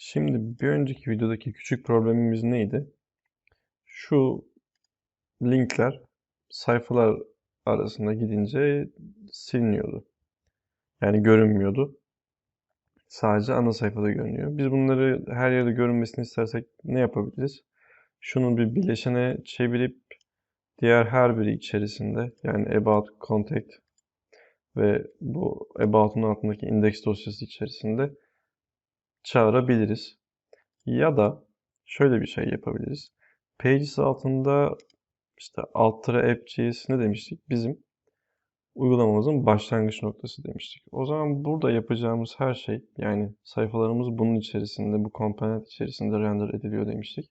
Şimdi bir önceki videodaki küçük problemimiz neydi? Şu linkler sayfalar arasında gidince siliniyordu. Yani görünmüyordu. Sadece ana sayfada görünüyor. Biz bunları her yerde görünmesini istersek ne yapabiliriz? Şunu bir bileşene çevirip diğer her biri içerisinde yani about contact ve bu about'un altındaki index dosyası içerisinde çağırabiliriz. Ya da şöyle bir şey yapabiliriz. Pages altında işte alt app.js ne demiştik? Bizim uygulamamızın başlangıç noktası demiştik. O zaman burada yapacağımız her şey yani sayfalarımız bunun içerisinde, bu komponent içerisinde render ediliyor demiştik.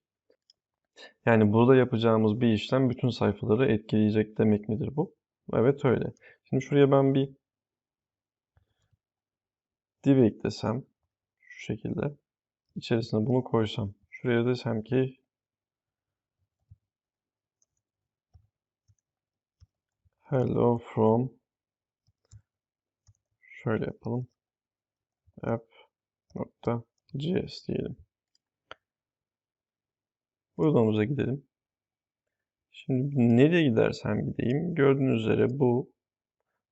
Yani burada yapacağımız bir işlem bütün sayfaları etkileyecek demek midir bu? Evet öyle. Şimdi şuraya ben bir div eklesem şu şekilde içerisine bunu koysam şuraya desem ki hello from şöyle yapalım app.js diyelim. Uygulamamıza gidelim. Şimdi nereye gidersem gideyim gördüğünüz üzere bu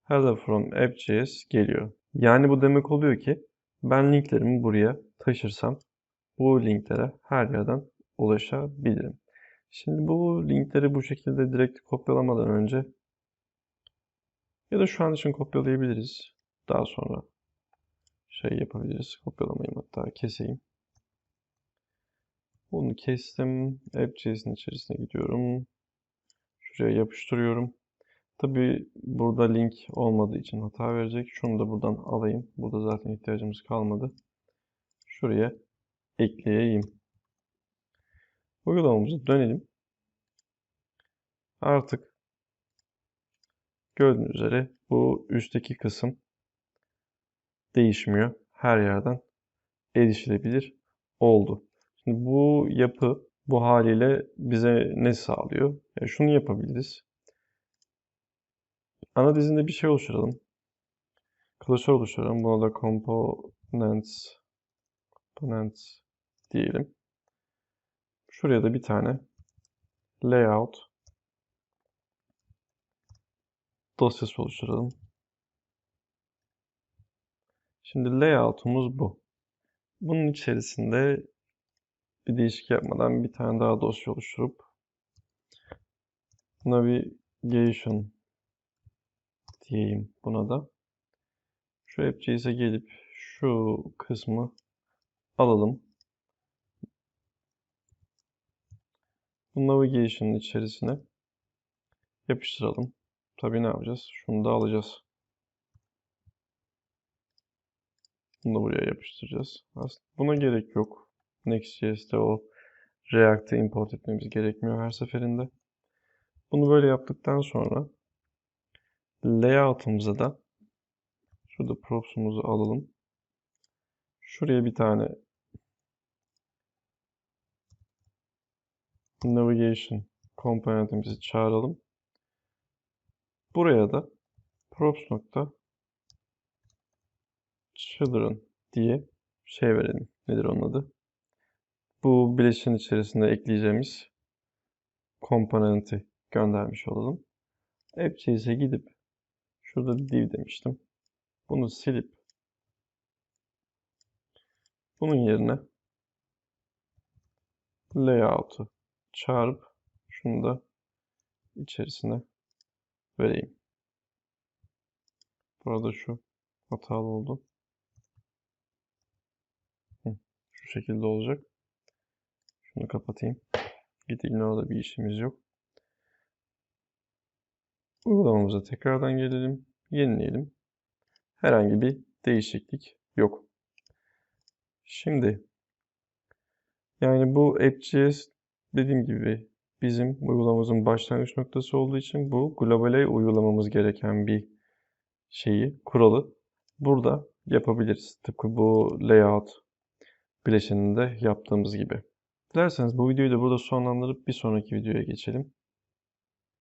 hello from app.js geliyor. Yani bu demek oluyor ki ben linklerimi buraya taşırsam bu linklere her yerden ulaşabilirim. Şimdi bu linkleri bu şekilde direkt kopyalamadan önce ya da şu an için kopyalayabiliriz. Daha sonra şey yapabiliriz. Kopyalamayayım hatta keseyim. Bunu kestim. App.js'in içerisine gidiyorum. Şuraya yapıştırıyorum. Tabi burada link olmadığı için hata verecek. Şunu da buradan alayım. Burada zaten ihtiyacımız kalmadı. Şuraya ekleyeyim. Uygulamamıza dönelim. Artık gördüğünüz üzere bu üstteki kısım değişmiyor. Her yerden erişilebilir oldu. Şimdi bu yapı bu haliyle bize ne sağlıyor? Yani şunu yapabiliriz. Ana dizinde bir şey oluşturalım. Klasör oluşturalım. Buna da components components diyelim. Şuraya da bir tane layout dosyası oluşturalım. Şimdi layout'umuz bu. Bunun içerisinde bir değişik yapmadan bir tane daha dosya oluşturup navigation diyeyim buna da. Şu app.js'e gelip şu kısmı alalım. Bu navigation'ın içerisine yapıştıralım. Tabii ne yapacağız? Şunu da alacağız. Bunu da buraya yapıştıracağız. Aslında buna gerek yok. Next.js'te o React'ı import etmemiz gerekmiyor her seferinde. Bunu böyle yaptıktan sonra layout'umuza da şurada props'umuzu alalım. Şuraya bir tane navigation komponentimizi çağıralım. Buraya da props nokta children diye şey verelim. Nedir onun adı? Bu bileşin içerisinde ekleyeceğimiz komponenti göndermiş olalım. App.js'e gidip şurada div demiştim. Bunu silip bunun yerine layout'u çağırıp şunu da içerisine vereyim. Burada şu hatalı oldu. Şu şekilde olacak. Şunu kapatayım. Git ignore'da bir işimiz yok. Uygulamamıza tekrardan gelelim. Yenileyelim. Herhangi bir değişiklik yok. Şimdi yani bu app.js dediğim gibi bizim uygulamamızın başlangıç noktası olduğu için bu globale uygulamamız gereken bir şeyi, kuralı burada yapabiliriz. Tıpkı bu layout bileşeninde yaptığımız gibi. Dilerseniz bu videoyu da burada sonlandırıp bir sonraki videoya geçelim.